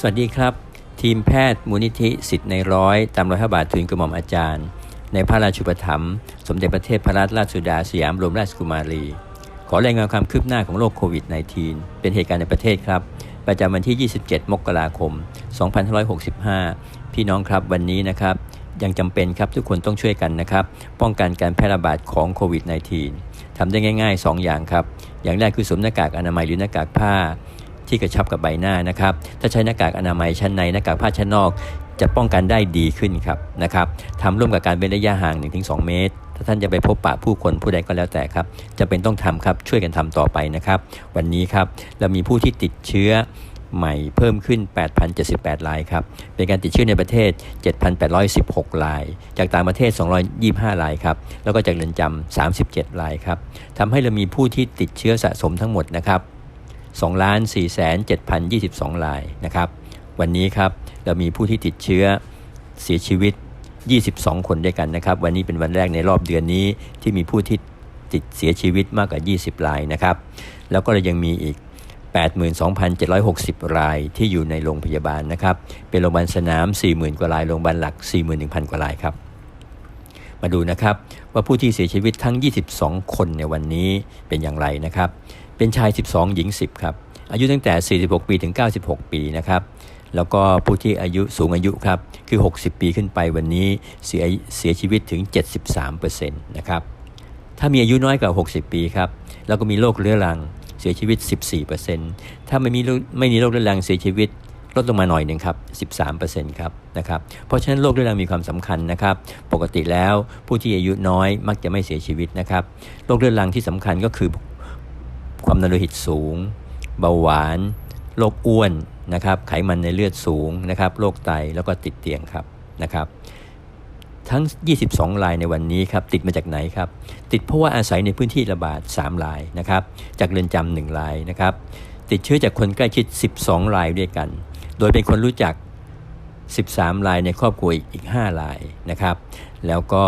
สวัสดีครับ ทีมแพทย์มูลนิธิสิทธิ์ในร้อยตามรอยพระบาททุนกระหม่อมอาจารย์ ในพระราชูปถัมภ์สมเด็จพระเทพรัตนราชสุดาสยามบรมราชกุมารี ขอรายงานความคืบหน้าของโรคโควิด -19 เป็นเหตุการณ์ในประเทศครับ ประจำวันที่ 27 มกราคม 2565 พี่น้องครับวันนี้นะครับ ยังจำเป็นครับทุกคนต้องช่วยกันนะครับ ป้องกันการแพร่ระบาดของโควิด -19 ทำได้ง่าย ๆ 2 อย่างครับ อย่างแรกคือสวมหน้ากากอนามัยหรือหน้ากากผ้า ที่กระชับกับใบหน้านะครับ ถ้าใช้หน้ากากอนามัยชั้นในหน้ากากผ้าชั้นนอกจะป้องกันได้ดีขึ้นครับนะครับทำร่วมกับการเว้นระยะห่าง 1-2 เมตร ถ้าท่านจะไปพบปะผู้คนผู้ใดก็แล้วแต่ครับจะเป็นต้องทำครับช่วยกันทำต่อไปนะครับ วันนี้ครับเรามีผู้ที่ติดเชื้อใหม่เพิ่มขึ้น 8,078รายครับ เป็นการติดเชื้อในประเทศ 7,816ราย จากต่างประเทศ 225รายครับ แล้วก็จากเรือนจำ37รายครับทำให้เรามีผู้ที่ติดเชื้อสะสมทั้งหมดนะครับ 2ล้าน4แสน7,022 รายนะครับ วันนี้ครับเรามีผู้ที่ติดเชื้อเสียชีวิต 22 คนด้วยกันนะครับ วันนี้เป็นวันแรกในรอบเดือนนี้ที่มีผู้ที่ติดเสียชีวิตมากกว่า 20 รายนะครับ แล้วก็เรายังมีอีก 82,760 รายที่อยู่ในโรงพยาบาลนะครับ เป็นโรงพยาบาลสนาม 40,000 กว่าราย โรงพยาบาลหลัก 41,000 กว่ารายครับ มาดูนะครับว่าผู้ที่เสียชีวิตทั้ง 22 คนในวันนี้เป็นอย่างไรนะครับ เป็นชาย 12 หญิง 10 ครับ อายุตั้งแต่ 46 ปีถึง 96 ปีนะครับ แล้วก็ผู้ที่อายุสูงอายุครับ คือ 60 ปีขึ้นไปวันนี้เสียเสียชีวิตถึง 73%นะครับ ถ้ามีอายุน้อยกว่า 60 ปีครับ แล้วก็มีโรคเรื้อรังเสียชีวิต 14%ถ้าไม่มีไม่มีโรคเรื้อรังเสียชีวิตลดลงมาหน่อยหนึ่งครับ 13%ครับ นะครับ เพราะฉะนั้นโรคเรื้อรังมีความสำคัญนะครับ ปกติแล้วผู้ที่อายุน้อยมักจะไม่เสียชีวิตนะครับ โรคเรื้อรังที่สำคัญก็คือ ความดันโลหิตสูง เบาหวาน โรคอ้วนนะครับ ไขมันในเลือดสูงนะครับ โรคไตแล้วก็ติดเตียงครับนะครับ ทั้ง 22 รายในวันนี้ครับ ติดมาจากไหนครับ ติดเพราะว่าอาศัยในพื้นที่ระบาด 3 รายนะครับ จากเรือนจำหนึ่1รายนะครับ ติดเชื้อจากคนใกล้ชิด 12 รายด้วยกัน โดยเป็นคนรู้จัก 13 รายในครอบครัวอีก 5 รายนะครับ แล้วก็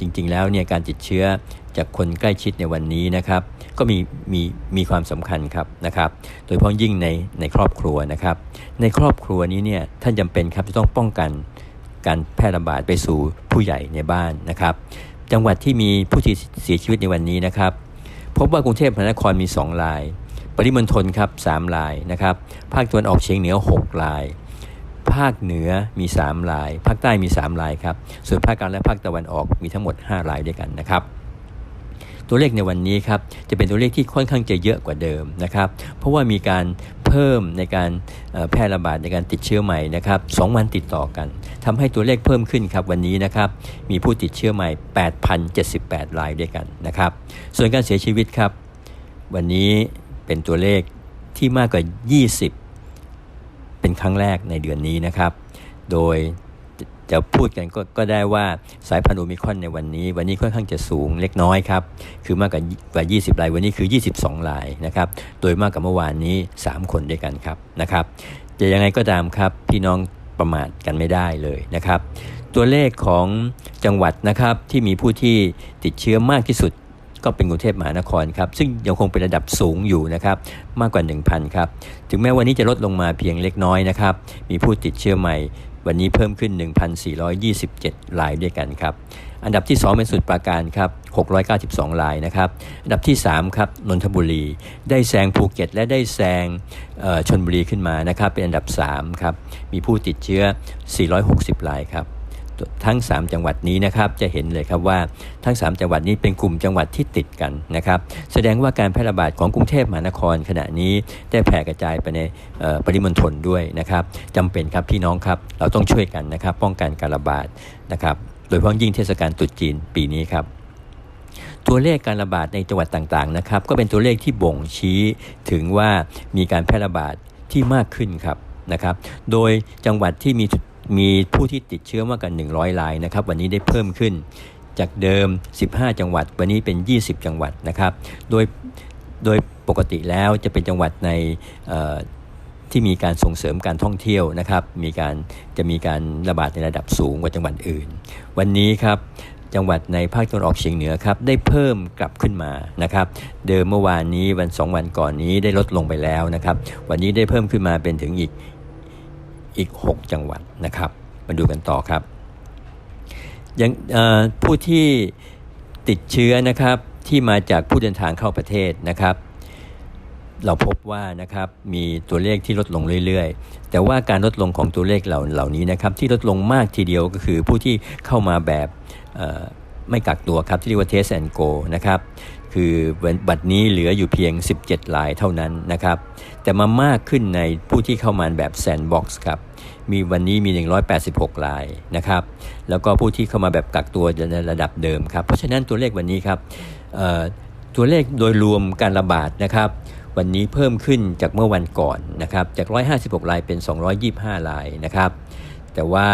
จริงๆแล้วเนี่ยการติดเชื้อจากคนใกล้ชิดในวันนี้นะครับ ก็มีมีมีความสำคัญครับนะครับ โดยเฉพาะยิ่งในในครอบครัวนะครับ ในครอบครัวนี้เนี่ยท่านจำเป็นครับจะต้องป้องกันการแพร่ระบาดไปสู่ผู้ใหญ่ในบ้านนะครับ จังหวัดที่มีผู้ที่เสียชีวิตในวันนี้นะครับ พบว่ากรุงเทพมหานครมี 2 ราย ปริมณฑลครับ3รายนะครับ ภาคตะวันออกเฉียงเหนือ 6 ราย ภาคเหนือมี 3 ราย ภาคใต้มี 3 รายครับ ส่วนภาคกลางและภาคตะวันออกมีทั้งหมด 5 รายด้วยกันนะครับ ตัวเลขในวันนี้ครับจะเป็นตัวเลขที่ค่อนข้างจะเยอะกว่าเดิมนะครับเพราะว่ามีการเพิ่มในการแพร่ระบาดในการติดเชื้อใหม่นะครับสวันติดต่อกันทำให้ตัวเลขเพิ่มขึ้นครับวันนี้นะครับมีผู้ติดเชื้อใหม่ 8,078 รายด้วยกันนะครับส่วนการเสียชีวิตครับ วันนี้เป็นตัวเลขที่มากกว่า 20 เป็นครั้งแรกในเดือนนี้นะครับ โดย จะพูดกันกก็ได้ว่าสายพันธุ์โอมิครอนในวันนี้ วันนี้ค่อนข้างจะสูงเล็กน้อยครับ คือมากกว่ากว่า 20ราย วันนี้คือ 22รายนะครับ โดยมากกว่าเมื่อวานนี้ 3 คนด้วยกันครับนะครับ จะยังไงก็ตามครับ พี่น้องประมาทกันไม่ได้เลยนะครับ ตัวเลขของจังหวัดนะครับที่มีผู้ที่ติดเชื้อมากที่สุดก็เป็นกรุงเทพมหานครครับ ซึ่งยังคงเป็นระดับสูงอยู่นะครับมากกว่า 1,000 ครับ ถึงแม้วันนี้จะลดลงมาเพียงเล็กน้อยนะครับ มีผู้ติดเชื้อใหม่ วันนี้เพิ่มขึ้น 1,427รายด้วยกันครับ อันดับที่ 2 เป็นสุดปราการครับ 692รายนะครับ อันดับที่ 3 ครับ นนทบุรี ได้แซงภูเก็ต และได้แซงชนบุรีขึ้นมานะครับ เป็นอันดับ 3 ครับ มีผู้ติดเชื้อ 460รายครับ ทั้ง 3 จังหวัดนี้นะครับจะเห็นเลยครับว่าทั้ง 3 จังหวัดนี้เป็นกลุ่มจังหวัดที่ติดกันนะครับ แสดงว่าการแพร่ระบาดของกรุงเทพมหานครขณะนี้ได้แผ่กระจายไปในปริมณฑลด้วยนะครับจำเป็นครับพี่น้องครับเราต้องช่วยกันนะครับ ป้องกันการระบาดนะครับโดยเฉพาะยิ่งเทศกาลตรุษจีนปีนี้ครับตัวเลขการระบาดในจังหวัดต่างๆนะครับก็เป็นตัวเลขที่บ่งชี้ถึงว่ามีการแพร่ระบาดที่มากขึ้นครับนะครับ โดยจังหวัดที่มี มีผู้ที่ติดเชื้อมากกว่า100รายนะครับ วันนี้ได้เพิ่มขึ้นจากเดิม 15 จังหวัด วันนี้เป็น 20 จังหวัดนะครับ โดย โดยปกติแล้วจะเป็นจังหวัดในที่มีการส่งเสริมการท่องเที่ยวนะครับ มีการจะมีการระบาดในระดับสูงกว่าจังหวัดอื่น วันนี้ครับจังหวัดในภาคตะวันออกเฉียงเหนือครับได้เพิ่มกลับขึ้นมานะครับ เดิมเมื่อวานนี้วัน 2 วันก่อนนี้ได้ลดลงไปแล้วนะครับ วันนี้ได้เพิ่มขึ้นมาเป็นถึงอีก อีก 6 จังหวัดนะครับ มาดูกันต่อครับยังผู้ที่ติดเชื้อนะครับที่มาจากผู้เดินทางเข้าประเทศนะครับ เราพบว่านะครับมีตัวเลขที่ลดลงเรื่อยๆ แต่ว่าการลดลงของตัวเลขเหล่าเหล่านี้นะครับ ที่ลดลงมากทีเดียวก็คือผู้ที่เข้ามาแบบไม่กักตัวครับที่เรียกว่า test and go นะครับ คือบัตรนี้เหลืออยู่เพียง 17 ลายเท่านั้นนะครับ แต่มามากขึ้นในผู้ที่เข้ามาแบบแซนด์บ็อกซ์ครับ มีวันนี้มี 186 ลายนะครับ แล้วก็ผู้ที่เข้ามาแบบกักตัวในระดับเดิมครับ เพราะฉะนั้นตัวเลขวันนี้ครับตัวเลขโดยรวมการระบาดนะครับ วันนี้เพิ่มขึ้นจากเมื่อวันก่อนนะครับ จาก 156 ลายเป็น 225 ลายนะครับ แต่ว่า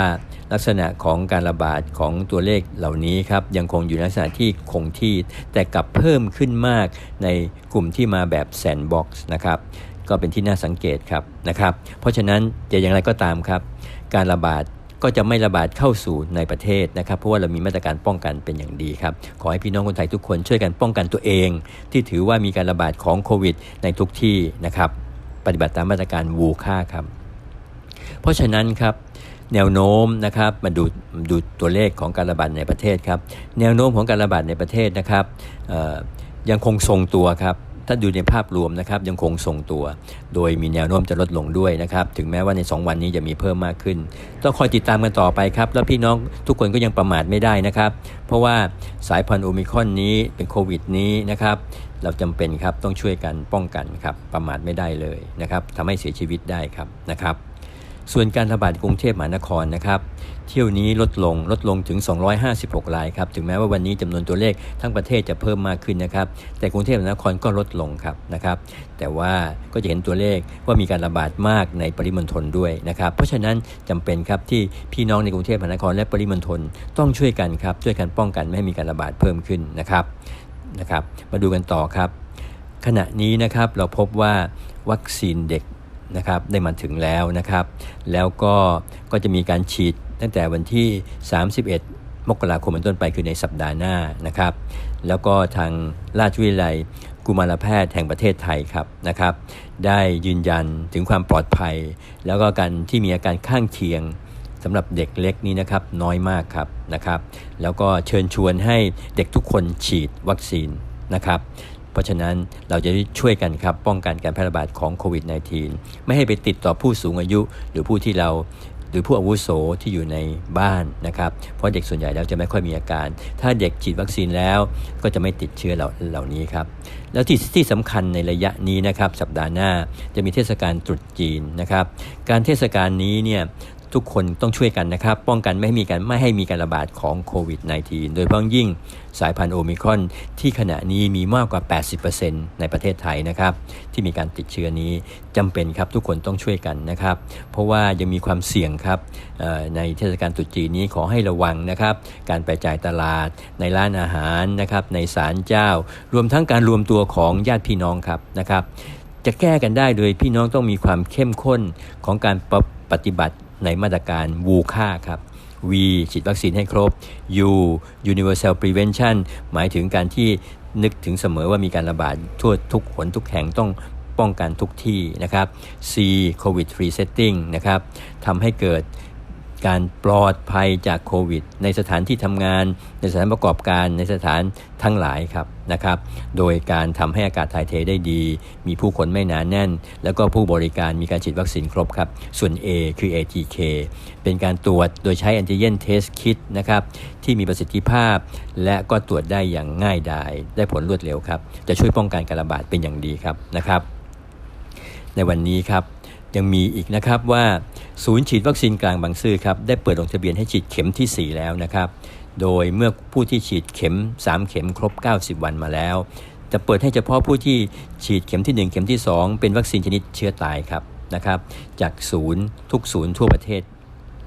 ลักษณะของการระบาดของตัวเลขเหล่านี้ครับยังคงอยู่ในลักษณะที่คงที่ แต่กลับเพิ่มขึ้นมากในกลุ่มที่มาแบบแซนบ็อกซ์นะครับก็เป็นที่น่าสังเกตครับนะครับเพราะฉะนั้นจะอย่างไรก็ตามครับ การระบาดก็จะไม่ระบาดเข้าสู่ในประเทศนะครับ เพราะว่าเรามีมาตรการป้องกันเป็นอย่างดีครับ ขอให้พี่น้องคนไทยทุกคนช่วยกันป้องกันตัวเอง ที่ถือว่ามีการระบาดของโควิด ในทุกที่นะครับ ปฏิบัติตามมาตรการวูค่าครับ เพราะฉะนั้นครับ แนวโน้มนะครับมาดูดูตัวเลขของการระบาดในประเทศครับแนวโน้มของการระบาดในประเทศนะครับยังคงทรงตัวครับถ้าดูในภาพรวมนะครับยังคงทรงตัว โดยมีแนวโน้มจะลดลงด้วยนะครับถึงแม้ว่าใน 2 วันนี้จะมีเพิ่มมากขึ้น ต้องคอยติดตามกันต่อไปครับ แล้วพี่น้องทุกคนก็ยังประมาทไม่ได้นะครับ เพราะว่าสายพันธุ์โอมิคอนนี้เป็นโควิดนี้นะครับเราจำเป็นครับต้องช่วยกันป้องกันครับประมาทไม่ได้เลยนะครับทำให้เสียชีวิตได้ครับนะครับ ส่วนการระบาดกรุงเทพมหานครนะครับ เที่ยวนี้ลดลงลดลงถึง 256 รายครับ ถึงแม้ว่าวันนี้จำนวนตัวเลขทั้งประเทศจะเพิ่มมากขึ้นนะครับ แต่กรุงเทพมหานครก็ลดลงครับนะครับ แต่ว่าก็จะเห็นตัวเลขว่ามีการระบาดมากในปริมณฑลด้วยนะครับ เพราะฉะนั้นจำเป็นครับที่พี่น้องในกรุงเทพมหานครและปริมณฑลต้องช่วยกันครับช่วยกันป้องกันไม่ให้มีการระบาดเพิ่มขึ้นนะครับนะครับ มาดูกันต่อครับ ขณะนี้นะครับเราพบว่าวัคซีนเด็ก นะครับได้มาถึงแล้วนะครับ แล้วก็ก็จะมีการฉีดตั้งแต่วันที่ 31 มกราคมเป็นต้นไปคือในสัปดาห์หน้านะครับ แล้วก็ทางราชวิทยาลัยกุมารแพทย์แห่งประเทศไทยครับนะครับ ได้ยืนยันถึงความปลอดภัย แล้วก็การที่มีอาการข้างเคียงสำหรับเด็กเล็กนี้นะครับน้อยมากครับนะครับ แล้วก็เชิญชวนให้เด็กทุกคนฉีดวัคซีนนะครับ เพราะฉะนั้นเราจะช่วยกันครับป้องกันการแพร่ระบาดของโควิด -19 ไม่ให้ไปติดต่อผู้สูงอายุ หรือผู้ที่เราหรือผู้อาวุโสที่อยู่ในบ้านนะครับ เพราะเด็กส่วนใหญ่แล้วจะไม่ค่อยมีอาการ ถ้าเด็กฉีดวัคซีนแล้วก็จะไม่ติดเชื้อเหล่าเหล่านี้ครับ แล้วที่ที่สำคัญในระยะนี้นะครับ สัปดาห์หน้าจะมีเทศกาลตรุษจีนนะครับ การเทศกาลนี้เนี่ย ทุกคนต้องช่วยกันนะครับ ป้องกันไม่ให้มีการไม่ให้มีการระบาดของโควิด -19 โดยเฉพาะยิ่งสายพันธุ์โอมิครอนที่ขณะนี้มีมากกว่า 80%ในประเทศไทยนะครับ ที่มีการติดเชื้อนี้จำเป็นครับทุกคนต้องช่วยกันนะครับ เพราะว่ายังมีความเสี่ยงครับในเทศกาลตรุษจีนนี้ขอให้ระวังนะครับ การไปจ่ายตลาดในร้านอาหารนะครับในศาลเจ้า รวมทั้งการรวมตัวของญาติพี่น้องครับนะครับจะแก้กันได้โดยพี่น้องต้องมีความเข้มข้นของการปฏิบัติ ในมาตรการวูค่าครับ V ฉีดวัคซีนให้ครบ U Universal Prevention หมายถึงการที่นึกถึงเสมอว่ามีการระบาดทั่วทุกหนทุกแห่งต้องป้องกันทุกที่นะครับ C COVID Free Setting นะครับทำให้เกิด การปลอดภัยจากโควิด ในสถานที่ทำงาน ในสถานประกอบการในสถานทั้งหลายครับนะครับ โดยการทำให้อากาศถ่ายเทได้ดี มีผู้คนไม่หนานแน่น แล้วก็ผู้บริการมีการฉีดวัคซีนครบครับ ส่วน A คือ ATK เป็นการตรวจโดยใช้แอนติเจนเทสคิดนะครับที่มีประสิทธิภาพ และก็ตรวจได้อย่างง่ายดาย ได้ผลรวดเร็วครับ จะช่วยป้องกันการระบาดเป็นอย่างดีครับนะครับ ในวันนี้ครับยังมีอีกนะครับว่า ศูนย์ฉีดวัคซีนกลางบางซื่อครับได้เปิดลงทะเบียนให้ฉีดเข็มที่ 4 แล้วนะครับ โดยเมื่อผู้ที่ฉีดเข็ม 3 เข็มครบ 90 วันมาแล้ว จะเปิดให้เฉพาะผู้ที่ฉีดเข็มที่ 1 เข็มที่ 2 เป็นวัคซีนชนิดเชื้อตายครับนะครับ จากศูนย์ทุกศูนย์ทั่วประเทศ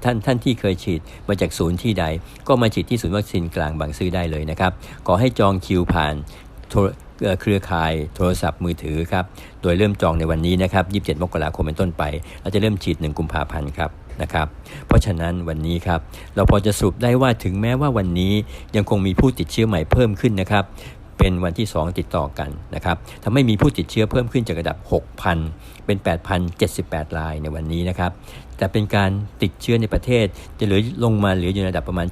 ท่านท่านที่เคยฉีดมาจากศูนย์ที่ใด ก็มาฉีดที่ศูนย์วัคซีนกลางบางซื่อได้เลยนะครับขอให้จองคิวผ่าน เครือข่ายโทรศัพท์มือถือครับ โดยเริ่มจองในวันนี้นะครับ 27 มกราคมเป็นต้นไป เราจะเริ่มฉีด 1 กุมภาพันธ์ครับนะครับ เพราะฉะนั้นวันนี้ครับ เราพอจะสรุปได้ว่าถึงแม้ว่าวันนี้ยังคงมีผู้ติดเชื้อใหม่เพิ่มขึ้นนะครับเป็นวันที่ 2 ติดต่อกันนะครับทำให้มีผู้ติดเชื้อเพิ่มขึ้นจากระดับ 6,000 เป็น 8,078 รายในวันนี้นะครับ แต่เป็นการติดเชื้อในประเทศจะเหลือลงมาเหลืออยู่ในระดับประมาณ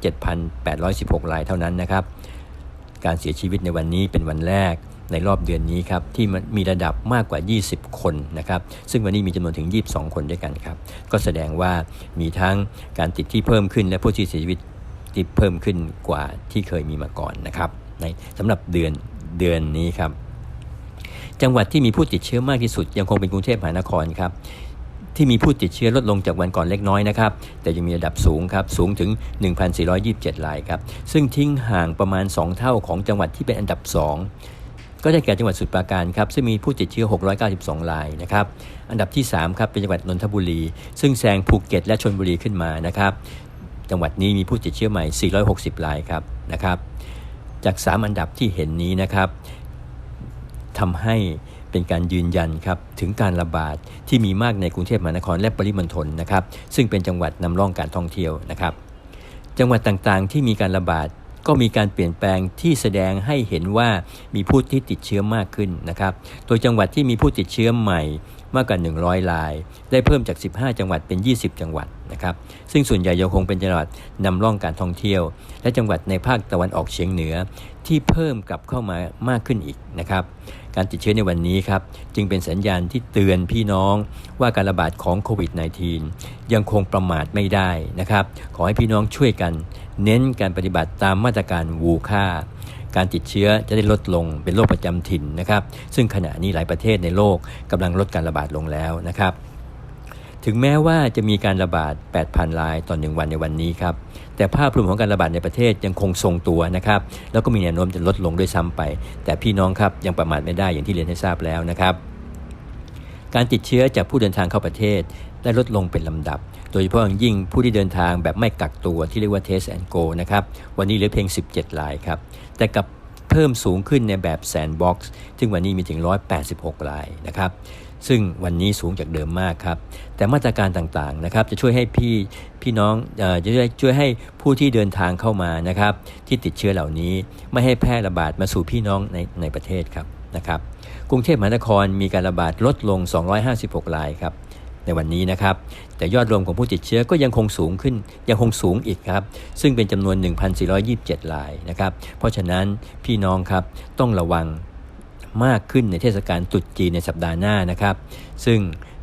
7,816 รายเท่านั้นนะครับ การเสียชีวิตในวันนี้เป็นวันแรก ในรอบเดือนนี้ครับที่มีระดับมากกว่า 20 คนนะครับซึ่งวันนี้มีจำนวนถึง 22 คนด้วยกันครับก็แสดงว่ามีทั้งการติดที่เพิ่มขึ้นและผู้ที่เสียชีวิตที่เพิ่มขึ้นกว่าที่เคยมีมาก่อนนะครับในสำหรับเดือนเดือนนี้ครับจังหวัดที่มีผู้ติดเชื้อมากที่สุด ยังคงเป็นกรุงเทพมหานครครับที่มีผู้ติดเชื้อลดลงจากวันก่อนเล็กน้อยนะครับ แต่ยังมีระดับสูงครับ สูงถึง 1,427รายครับ ซึ่งทิ้งห่างประมาณ 2 เท่าของจังหวัดที่เป็นอันดับ 2 ก็ได้แก่จังหวัดสุดปราการครับซึ่งมีผู้ติดเชื้อ 692 รายนะครับอันดับที่ 3 ครับเป็นจังหวัดนนทบุรี ซึ่งแซงภูเก็ตและชลบุรีขึ้นมานะครับจังหวัดนี้มีผู้ติดเชื้อใหม่ 460 รายครับนะครับ จาก 3 อันดับที่เห็นนี้นะครับทำให้เป็นการยืนยันครับถึงการระบาดที่มีมากในกรุงเทพมหานครและปริมณฑลนะครับ ซึ่งเป็นจังหวัดนำร่องการท่องเที่ยวนะครับ จังหวัดต่างๆที่มีการระบาด ก็มีการเปลี่ยนแปลงที่แสดงให้เห็นว่ามีผู้ที่ติดเชื้อมากขึ้นนะครับโดยจังหวัดที่มีผู้ติดเชื้อใหม่มากกว่า 100ราย ได้เพิ่มจาก 15 จังหวัดเป็น 20 จังหวัดนะครับ ซึ่งส่วนใหญ่ยังคงเป็นจังหวัดนำร่องการท่องเที่ยว และจังหวัดในภาคตะวันออกเฉียงเหนือที่เพิ่มกลับเข้ามามากขึ้นอีกนะครับ การติดเชื้อในวันนี้ครับ จึงเป็นสัญญาณที่เตือนพี่น้องว่าการระบาดของโควิด -19 ยังคงประมาทไม่ได้นะครับ ขอให้พี่น้องช่วยกัน เน้นการปฏิบัติตามมาตรการวูค่า การติดเชื้อจะได้ลดลงเป็นโรคประจำถิ่นนะครับ ซึ่งขณะนี้หลายประเทศในโลกกำลังลดการระบาดลงแล้วนะครับ ถึงแม้ว่าจะมีการระบาด 8,000 รายต่อหนึ่งวันในวันนี้ครับ แต่ภาพรวมของการระบาดในประเทศยังคงทรงตัวนะครับ แล้วก็มีแนวโน้มจะลดลงด้วยซ้ำไป แต่พี่น้องครับยังประมาทไม่ได้อย่างที่เรียนให้ทราบแล้วนะครับการติดเชื้อจากผู้เดินทางเข้าประเทศได้ลดลงเป็นลำดับ โดยเฉพาะอย่างยิ่งผู้ที่เดินทางแบบไม่กักตัวที่เรียกว่า Test and Go นะครับ วันนี้เหลือเพียง 17 รายครับ แต่กับเพิ่มสูงขึ้นในแบบ Sandbox ซึ่งวันนี้มีถึง 186 รายนะครับ ซึ่งวันนี้สูงจากเดิมมากครับ แต่มาตรการต่างๆนะครับจะช่วยให้พี่พี่น้องจะช่วยช่วยให้ผู้ที่เดินทางเข้ามานะครับ ที่ติดเชื้อเหล่านี้ไม่ให้แพร่ระบาดมาสู่พี่น้องในในประเทศครับนะครับกรุงเทพมหานครมีการระบาดลดลง 256 รายครับ ในวันนี้นะครับ แต่ยอดรวมของผู้ติดเชื้อก็ยังคงสูงขึ้นยังคงสูงอีกครับ ซึ่งเป็นจำนวน 1,427รายนะครับ เพราะฉะนั้นพี่น้องครับต้องระวังมากขึ้นในเทศกาลตรุษจีนในสัปดาห์หน้านะครับ ซึ่ง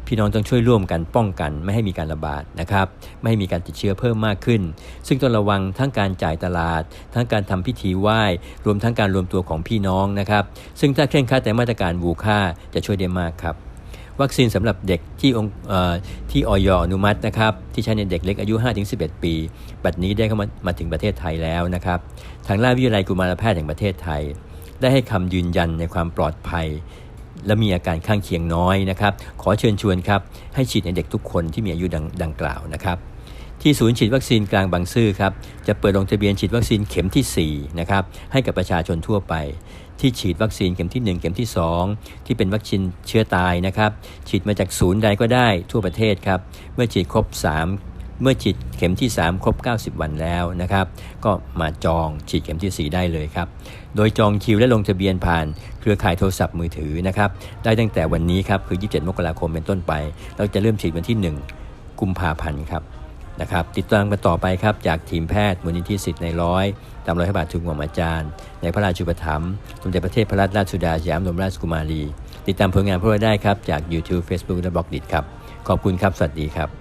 พี่น้องต้องช่วยร่วมกันป้องกันไม่ให้มีการระบาดนะครับ ไม่ให้มีการติดเชื้อเพิ่มมากขึ้น ซึ่งต้องระวังทั้งการจ่ายตลาด ทั้งการทำพิธีไหว้ รวมทั้งการรวมตัวของพี่น้องนะครับ ซึ่งถ้าเคร่งครัดในมาตรการวูค่าจะช่วยได้มากครับ วัคซีนสำหรับเด็กที่องที่ออยอนุมัตินะครับที่ใช้ในเด็กเล็กอายุ 5-11 ปี บัดนี้ได้เข้ามามาถึงประเทศไทยแล้วนะครับ ทางราชวิทยาลัยกุมารแพทย์แห่งประเทศไทย ได้ให้คำยืนยันในความปลอดภัย และมีอาการข้างเคียงน้อยนะครับ ขอเชิญชวนครับให้ฉีดในเด็กทุกคนที่มีอายุดังดังกล่าวนะครับ ที่ศูนย์ฉีดวัคซีนกลางบางซื่อครับจะเปิดลงทะเบียนฉีดวัคซีนเข็มทีสี่4นะครับให้กับประชาชนทั่วไป ที่ฉีดวัคซีนเข็มที่ 1 เข็มที่ 2 ที่เป็นวัคซีนเชื้อตายนะครับฉีดมาจากศูนย์ใดก็ได้ทั่วประเทศครับเมื่อฉีดครบ 3เมื่อฉีดเข็มที่ 3 ครบ 90 วันแล้วนะครับ ก็มาจองฉีดเข็มที่ 4 ได้เลยครับ โดยจองคิวและลงทะเบียนผ่านเครือข่ายโทรศัพท์มือถือนะครับ ได้ตั้งแต่วันนี้ครับ คือ 27 มกราคมเป็นต้นไป เราจะเริ่มฉีดวันที่ 1 กุมภาพันธ์ครับ นะครับติดตามกันต่อไปครับจากทีมแพทย์มูลนิธิสิทธิ์ในร้อยตามรอยพระบาททุนของอาจารย์ ในพระราชูปถัมภ์สมเด็จพระเทพพระราชราชสุดาสยามบรมราชกุมารี ติดตามผลงานพวกเราได้ครับจาก YouTube Facebook และบล็อกดิครับ ขอบคุณครับ สวัสดีครับ